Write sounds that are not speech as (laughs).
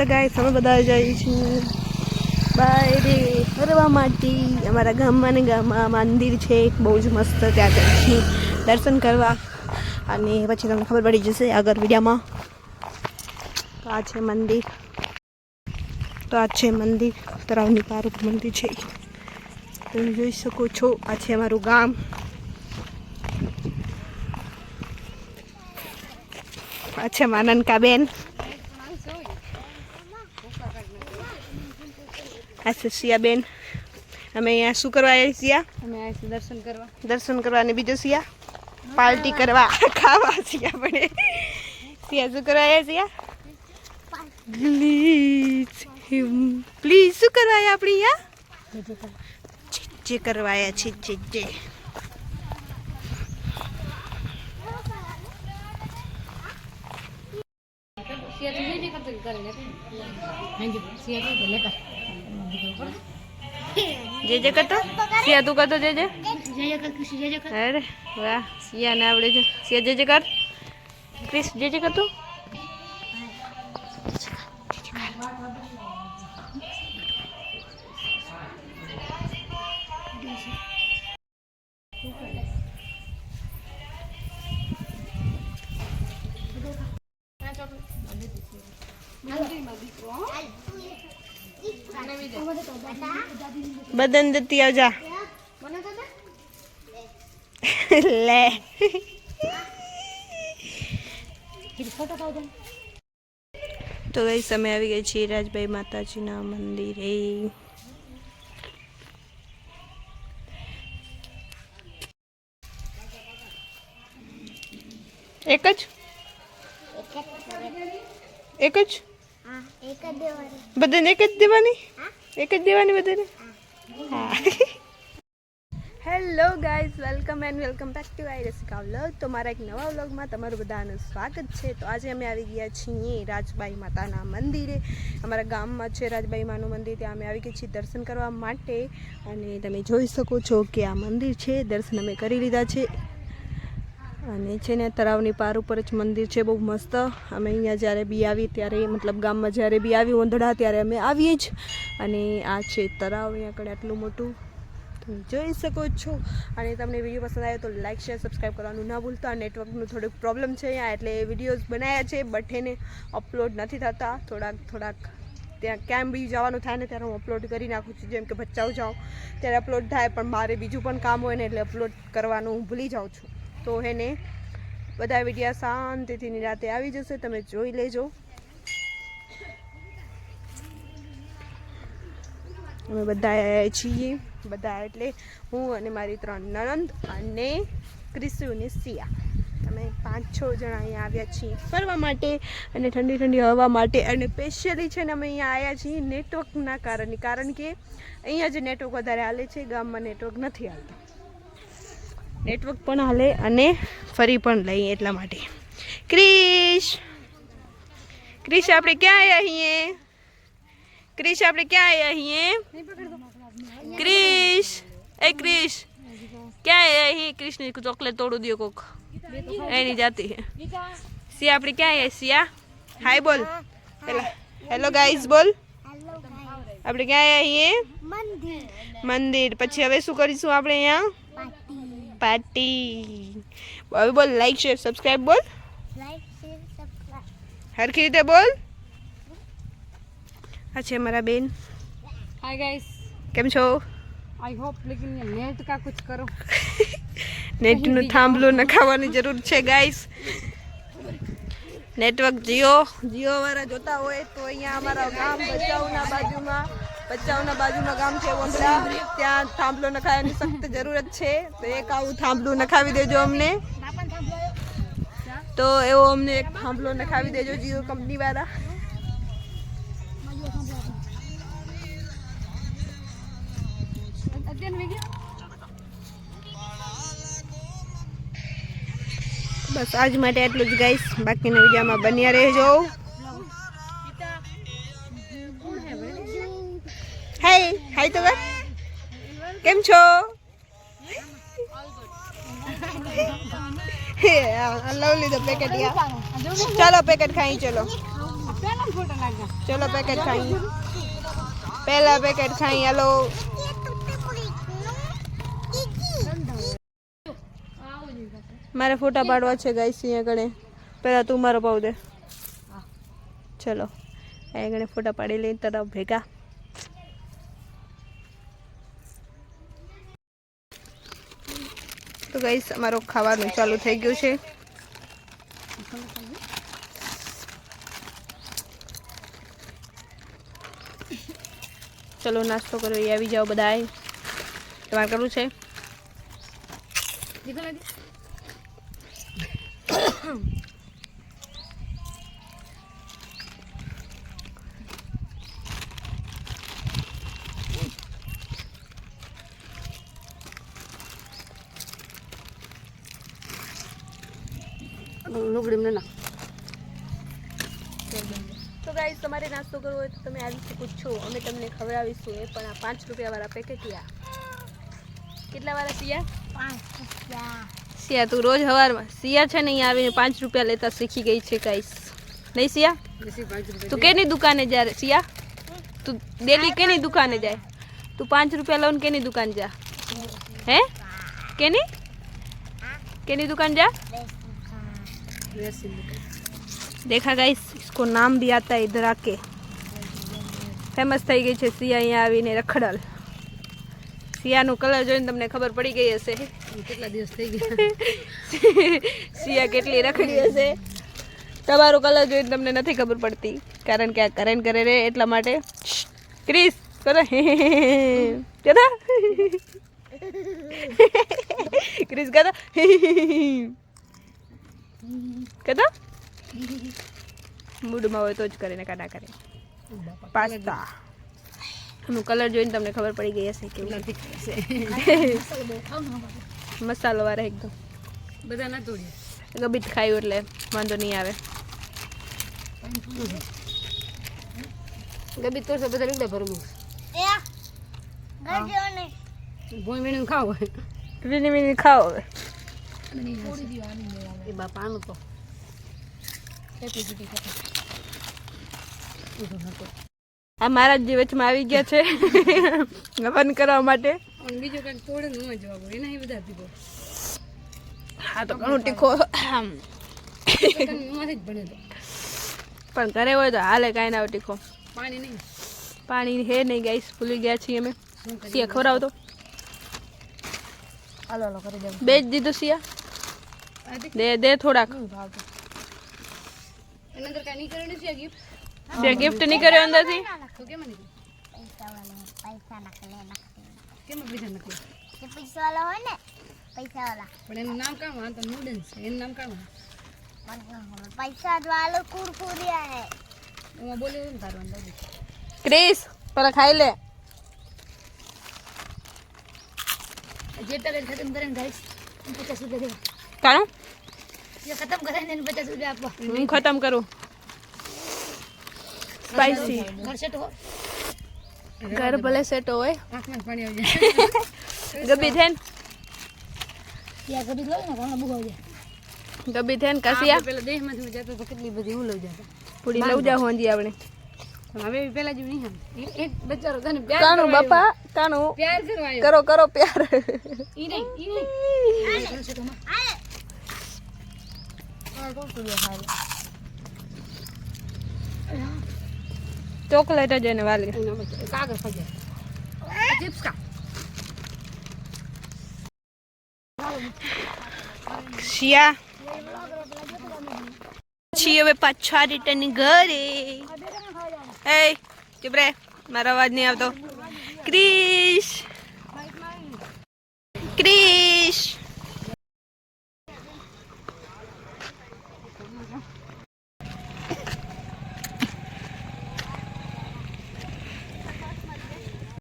તો ગાય અમે બધા જઈએ છીએ. બાય રે, ફરવા માટે. અમારા ગામમાં ને ગામમાં મંદિર છે, બહુ જ મસ્ત ત્યાં જઈએ છીએ. દર્શન કરવા. અને પછી તમને ખબર પડી જશે આગળ વિડીયામાં. તો આ છે મંદિર. તો આ છે મંદિર. તળાવની પાર મંદિર છે. તમે જોઈ શકો છો, આ છે અમારું ગામ. આ છે માનનકા બેન આ છે સિયાબેન અમે અહીંયા શું કરવા આવ્યા સિયા અમે છીએ દર્શન કરવા. દર્શન કરવા અને બીજો સિયા પાર્ટી કરવા. ખાવા સિયા આપણે. સિયા શું કરવા આવ્યા સિયા પ્લીઝ પ્લીઝ શું કરવા આવ્યા આપણે અહીંયા? જે કરવા આવ્યા છે જે જે જે જે કરતો સિયા તું કરતો જે જે અરે વાહ સિયા ને આવડે છે સિયા જે જે કર ક્રિસ જે જે કરતું બદન દતી આવજા લે તો ગઈ સમય આવી ગઈ છે, રાજભાઈ માતાજીના મંદિરે. એક જ? એક જ? બધાને એક જ દેવાની? એક જ દેવાની બધાને? Hello guys welcome and welcome back to I Rasika vlog તો મારા એક નવા વ્લોગમાં તમારું બધાનું સ્વાગત છે. તો આજે અમે આવી ગયા છીએ રાજબાઈ માતાના મંદિરે. અમારા ગામમાં છે રાજબાઈ માનું મંદિર. ત્યાં અમે આવી ગયા છીએ દર્શન કરવા માટે. અને તમે જોઈ શકો છો કે આ મંદિર છે. દર્શન અમે કરી લીધા છે. અને છે ને તળાવની પાર ઉપર જ મંદિર છે, બહુ મસ્ત. અમે અહીંયા જ્યારે બી આવી, ત્યારે મતલબ ગામમાં જ્યારે બી આવી, ઓંધળા, ત્યારે અમે આવીએ જ. અને આ છે તળાવ અહીંયા આગળ આટલું મોટું. તમે જોઈ શકો છો. અને તમને વીડિયો પસંદ આવ્યો તો લાઇક શેર સબસ્ક્રાઈબ કરવાનું ના ભૂલતા. નેટવર્કનું થોડુંક પ્રોબ્લેમ છે અહીંયા, એટલે વિડીયોઝ બનાવ્યા છે બટ એને અપલોડ નથી થતા. થોડાક થોડાક ત્યાં ક્યાંય બી જવાનું થાય ને, ત્યારે હું અપલોડ કરી નાખું છું. જેમ કે ભચાઉ જાઉં, ત્યારે અપલોડ થાય, પણ મારે બીજું પણ કામ હોય ને, એટલે અપલોડ કરવાનું હું ભૂલી જાઉં છું. તો એને બધા વિડીયા શાંતિથી નિરાતે આવી જશે, તમે જોઈ લેજો. અમે બધા છીએ બધા એટલે હું અને મારી ત્રણ નણંદ અને ક્રિસ્યુની સિયા. અમે પાંચ છ જણા અહીંયા આવ્યા છીએ ફરવા માટે અને ઠંડી ઠંડી હવા માટે અને સ્પેશિયલી છે ને અમે અહીંયા આવ્યા છીએ નેટવર્કના કારણે, કારણ કે અહીંયા જે નેટવર્ક વધારે હાલે છે, ગામમાં નેટવર્ક નથી હાલતું. નેટવર્ક પણ હાલે અને ફરી પણ લઈએ એટલા માટે. ક્રિશ! ક્રિશ આપણે ક્યાં આવ્યા અહીંયા ક્રિશ આપણે ક્યાં આવ્યા અહીંયા ક્રિશ! એ ક્રિશ! ક્યાં આવ્યા અહીં ક્રિશની ચોકલેટ તોડું દો કોક. એની જાતી. સિયા આપણે ક્યાં આવ્યા સિયા? હાય બોલ. પેલા હેલો ગાઈઝ બોલ. આપણે ક્યાં આવ્યા અહીંયા મંદિર. પછી હવે શું કરીશું આપણે અહીંયા? પાર્ટી બોલ બોલ લાઈક શેર સબસ્ક્રાઇબ બોલ. હરખી રીતે બોલ. આ છે મારા બેન. હાય ગાઈસ કેમ છો? આઈ હોપ લેકિન નેટ કા કુછ કરો. (laughs) નેટનું થાંભલો ન જરૂર છે ગાઈસ નેટવર્ક જીઓ. જીઓ વાળા જોતા હોય તો અહીંયા અમારા ગામ બચાવના બાજુમાં ભચાઉના બાજુમાં ગામ છે વંદરા. ત્યાં થાંભલો નખાવવાની સખ્ત જરૂરત છે. તો એક આવું થાંભલું નખાવી દેજો અમને. તો એવો અમને એક થાંભલો નખાવી દેજો જીઓ કંપની વાળા બસ આજ માટે એટલું જ ગાઈશ બાકીના વિડીયોમાં બન્યા રહેજો. હાય તો કેમ છો? લવ લીધો પેકેટ ચાલો પેકેટ ખાઈ, ચલો. ચલો પેકેટ ખાઈ. પહેલા પેકેટ ખાઈ, હાલો. મારે ફોટા પાડવા છે, ગાઈસ, અહીંયા ગણે પહેલાં તું મારો પાવ દે. ચલો. અહીંયા કણે ફોટા પાડી લઈ, તરફ ભેગા. તો ગાઈસ અમારો ખાવાનું ચાલુ થઈ ગયું છે. ચલો, નાસ્તો કરો એ આવી જાઓ બધાએ તમારે કરવું છે? થોડી ના. તો ગાઈસ તમારે નાસ્તો કરવો હોય તો તમે આવી શકો છો અમે તમને ખવડાવીશું. એ પણ આ પાંચ રૂપિયાવાળા પેકેટિયા કેટલાવાળા સિયા? પાંચ સિયા તું રોજ હવારમાં સિયા છે ને અહીંયા આવીને પાંચ રૂપિયા લેતા શીખી ગઈ છે ગાઈસ નહીં સિયા? તું કેની દુકાને જા સિયા? તું ડેલી કેની દુકાને જાય? તું પાંચ રૂપિયા લઉં કેની દુકાન જા? હે? કેની? કેની દુકાન જા? देखा गाइस इसको नाम भी आता है इधर आके ફેમસ થઈ ગઈ છે સિયા અહીંયા આવીને રખડલ સિયાનું કલર જોઈને તમને ખબર પડી ગઈ હશે કેટલા દિવસ થઈ ગયા (laughs) સિયા કેટલી રખડી હશે તમારું કલર જોઈને તમને નથી ખબર પડતી કારણ કે આ કરેન કરે રે એટલા માટે ક્રિસ કરો (laughs) કદા (laughs) ક્રિસ કદા કદા મૂડમાં હોય તો જ કરે ને કાના કરે. પાસ્તા. એનું કલર જોઈને તમને ખબર પડી ગઈ હશે કેવું મસાલો વાળા એકદમ. બધા ના તોડ્યા ગબીત ખાયું એટલે વાંધો નહીં આવે. ગબીત તોડશે બધા લુગડા ભરવું ભૂમિ ખાવ ભીની ભીની ખાવ હવે. એ બાપા તો. આ મારા જ વચમાં આવી ગયા છે. હવન કરવા માટે. બીજું કાંઈક તોડે ન જવાબ હોય એના એ બધા દીધો હા તો ઘણું તીખો એમાંથી જ બને તો. પણ ઘરે હોય તો હાલે કાંઈ ના તીખો પાણી નહીં. પાણી હે નહીં ગાઈસ ભૂલી ગયા છીએ અમે? સિયા ખવડાવતો હાલો હાલો કરી દેવું બે જ દીધું સિયા દે દે થોડાક? સિયા ગિફ્ટ નહીં કર્યો અંદરથી? તો કેમ નહીં કેમ પૈસા નથી? પૈસા વાળા હોય ને પૈસા વાળા પણ એનું નામ કામ આ તો નૂડલ્સ છે. એનું નામ કામ પૈસા વાળો કુરકુરિયા હે હું બોલું ને તારું અંદાજ. ક્રિસ પેલા ખાઈ લે. જે પેકેટ ખતમ કરે ને ગાઈસ પચાસ રૂપિયા દેવા. કાણું ખતમ કરે એને પચાસ રૂપિયા આપો. હું ખતમ કરું? સ્પાઈસી ઘર સેટ હો. ઘર ભલે સેટ હોય. આંખમાં પાણી આવી જાય. ગબી થેન ગબી લો ને ઘણા બહુ જાય ગબી થેન કસિયા? પેલા દેશમાંથી હું જતો તો કેટલી બધી હું લઈ જતો. પૂરી લઉં જા હોંજી આપણે. હવે પેલા જેવું નહીં એક બચારો તને પ્યાર કાણું બાપા કાણું પ્યાર કરવા આવ્યો. કરો કરો પ્યાર. ઈ નહીં, ઈ નહીં. ચોકલેટ જ એને વાલી. કાગળ ચિપ્સ. શિયા. છીએ હવે પાછા રિટર્ન ઘરે. એ ચૂપ રે. મારો અવાજ નહીં આવતો. ક્રિશ. ક્રિશ.